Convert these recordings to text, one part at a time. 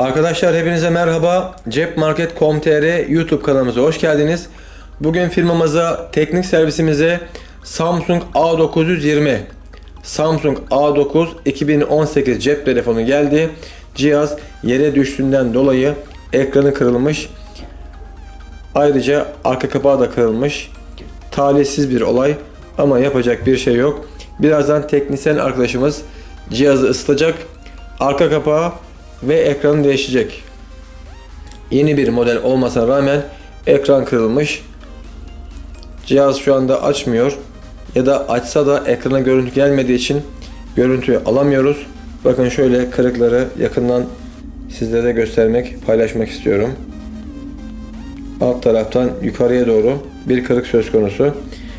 Arkadaşlar hepinize merhaba. Cepmarket.com.tr YouTube kanalımıza hoş geldiniz. Bugün firmamıza, teknik servisimize Samsung A920 Samsung A9 2018 cep telefonu geldi. Cihaz yere düştüğünden dolayı ekranı kırılmış. Ayrıca arka kapağı da kırılmış. Talihsiz bir olay ama yapacak bir şey yok. Birazdan teknisyen arkadaşımız cihazı ısıtacak. Arka kapağı ve ekranı değişecek. Yeni bir model olmasına rağmen ekran kırılmış. Cihaz şu anda açmıyor ya da açsa da ekrana görüntü gelmediği için görüntüyü alamıyoruz. Bakın şöyle kırıkları yakından sizlere göstermek, paylaşmak istiyorum. Alt taraftan yukarıya doğru bir kırık söz konusu.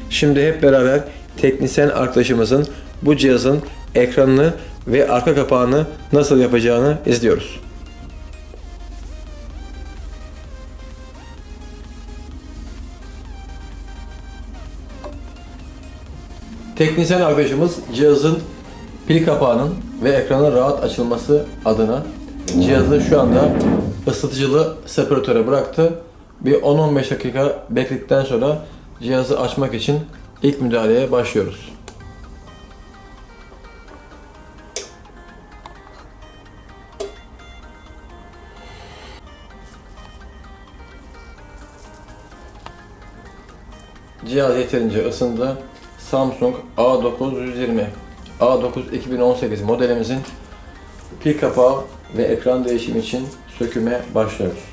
Şimdi hep beraber teknisyen arkadaşımızın bu cihazın ekranını ve arka kapağını nasıl yapacağını izliyoruz. Teknisyen arkadaşımız cihazın pil kapağının ve ekranın rahat açılması adına cihazı şu anda ısıtıcılı separatöre bıraktı. Bir 10-15 dakika bekledikten sonra cihazı açmak için ilk müdahaleye başlıyoruz. Cihaz yeterince ısındı. Samsung A920 A9 2018 modelimizin pil kapağı ve ekran değişimi için söküme başlıyoruz.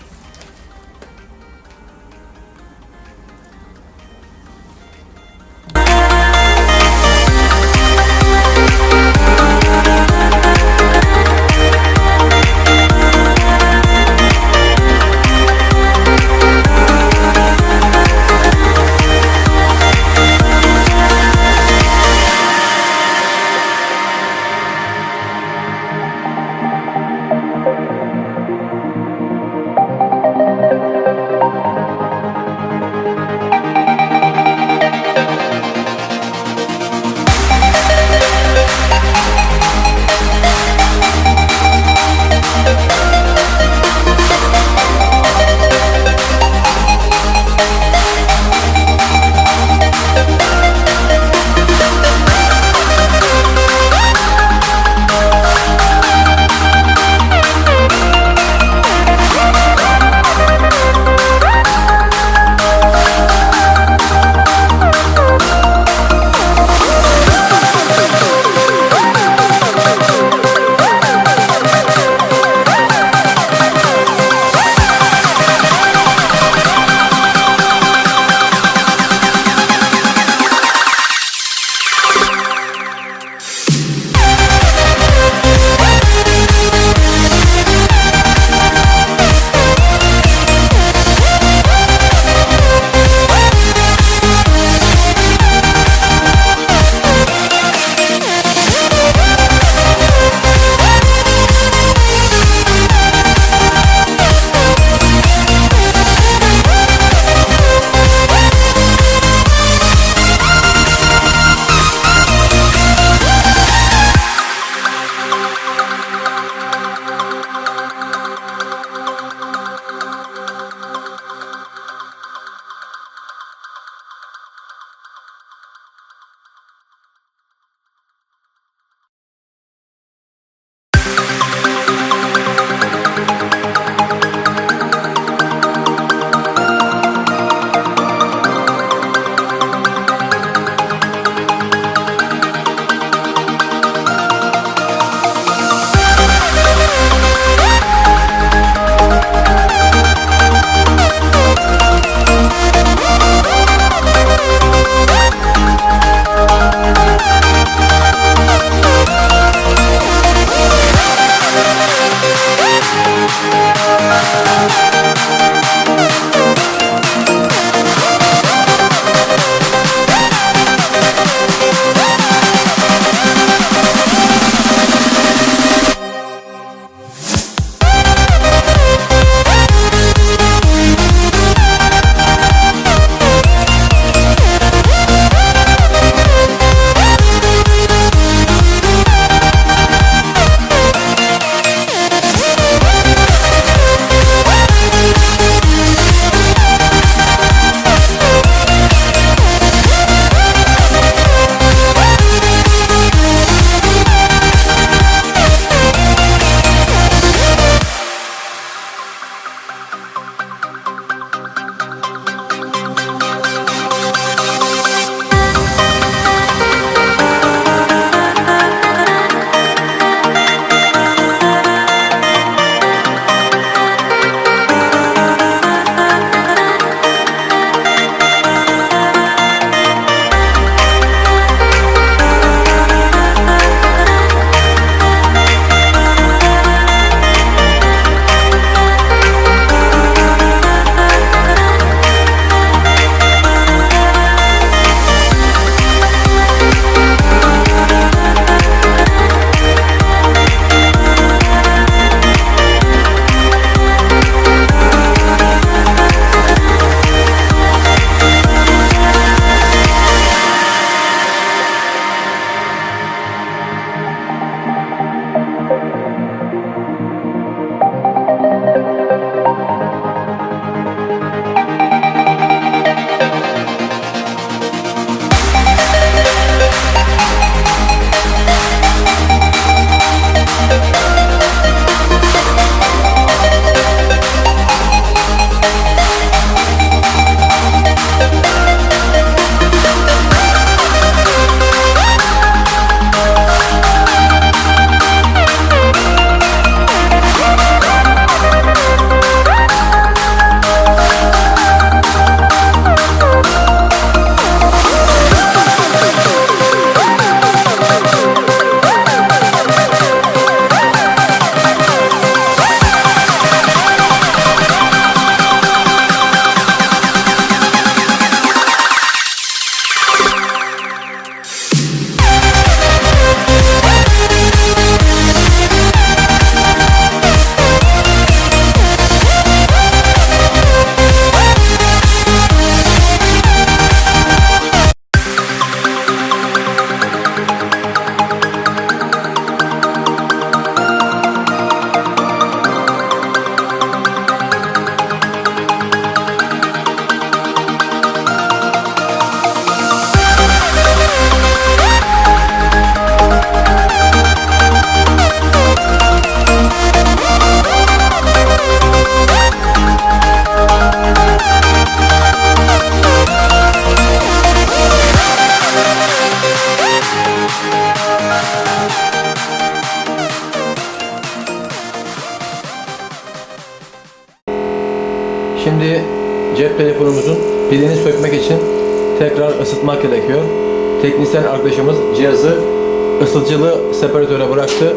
Isıtıcılı separatöre bıraktı.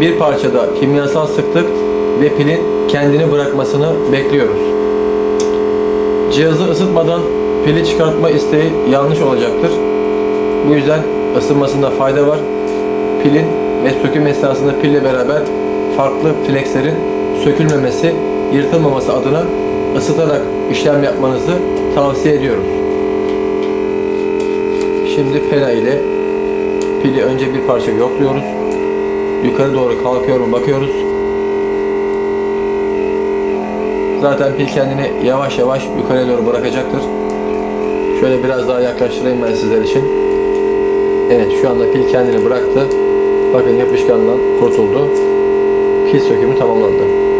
Bir parçada kimyasal sıktık ve pilin kendini bırakmasını bekliyoruz. Cihazı ısıtmadan pili çıkartma isteği yanlış olacaktır. Bu yüzden ısınmasında fayda var. Pilin ve söküm esnasında pille beraber farklı flexlerin sökülmemesi, yırtılmaması adına ısıtarak işlem yapmanızı tavsiye ediyoruz. Şimdi pena ile pili önce bir parça yokluyoruz. Yukarı doğru kalkıyor mu bakıyoruz. Zaten pil kendini yavaş yavaş yukarıya doğru bırakacaktır. Şöyle biraz daha yaklaştırayım ben sizler için. Evet şu anda pil kendini bıraktı. Bakın yapışkandan kurtuldu. Pil sökümü tamamlandı.